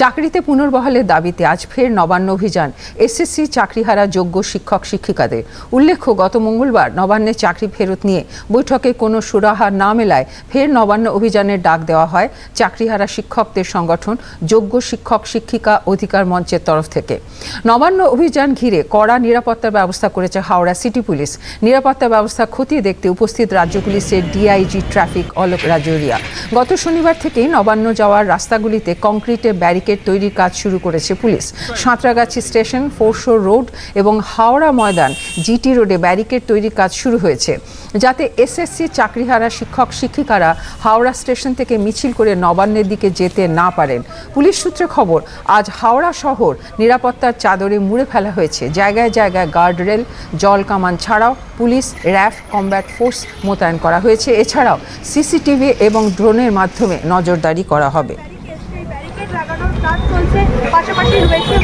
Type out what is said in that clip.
চাকরিতে পুনর্বহালের দাবিতে আজ ফের নবান্ন অভিযান। এসএসসি চাকরিহারা যোগ্য শিক্ষক শিক্ষিকাদের। উল্লেখ্য, গত মঙ্গলবার নবান্নে চাকরি ফেরত নিয়ে বৈঠকে কোনো সুরাহা না মেলায় ফের নবান্ন অভিযানের ডাক দেওয়া হয় চাকরিহারা শিক্ষকদের সংগঠন যোগ্য শিক্ষক শিক্ষিকা অধিকার মঞ্চের তরফ থেকে। নবান্ন অভিযান ঘিরে কড়া নিরাপত্তার ব্যবস্থা করেছে হাওড়া সিটি পুলিশ। নিরাপত্তা ব্যবস্থা খতিয়ে দেখতে উপস্থিত রাজ্য পুলিশের ডিআইজি ট্রাফিক অলোক রাজৌরিয়া। গত শনিবার থেকেই নবান্ন যাওয়ার রাস্তাগুলিতে কংক্রিটের ব্যারিকেড তৈরির কাজ শুরু করেছে পুলিশ। সাঁতরাগাছি স্টেশন, ফোরশো রোড এবং হাওড়া ময়দান জিটি রোডে ব্যারিকেড তৈরির কাজ শুরু হয়েছে। যাতে এসএসসি চাকরিহারা শিক্ষক শিক্ষিকারা হাওড়া স্টেশন থেকে মিছিল করে নবান্নের দিকে যেতে না পারেন। পুলিশ সূত্রে খবর, আজ হাওড়া শহর নিরাপত্তার চাদরে মুড়ে ফেলা হয়েছে। জায়গায় জায়গায় গার্ডরেল, জল কামান ছাড়াও পুলিশ, র্যাফ, কমব্যাট ফোর্স মোতায়েন করা হয়েছে। এছাড়াও সিসিটিভি এবং ড্রোনের মাধ্যমে নজরদারি করা হবে। ব্যারিকেড লাগানোর কাজ চলছে পাশাপাশি রয়েছে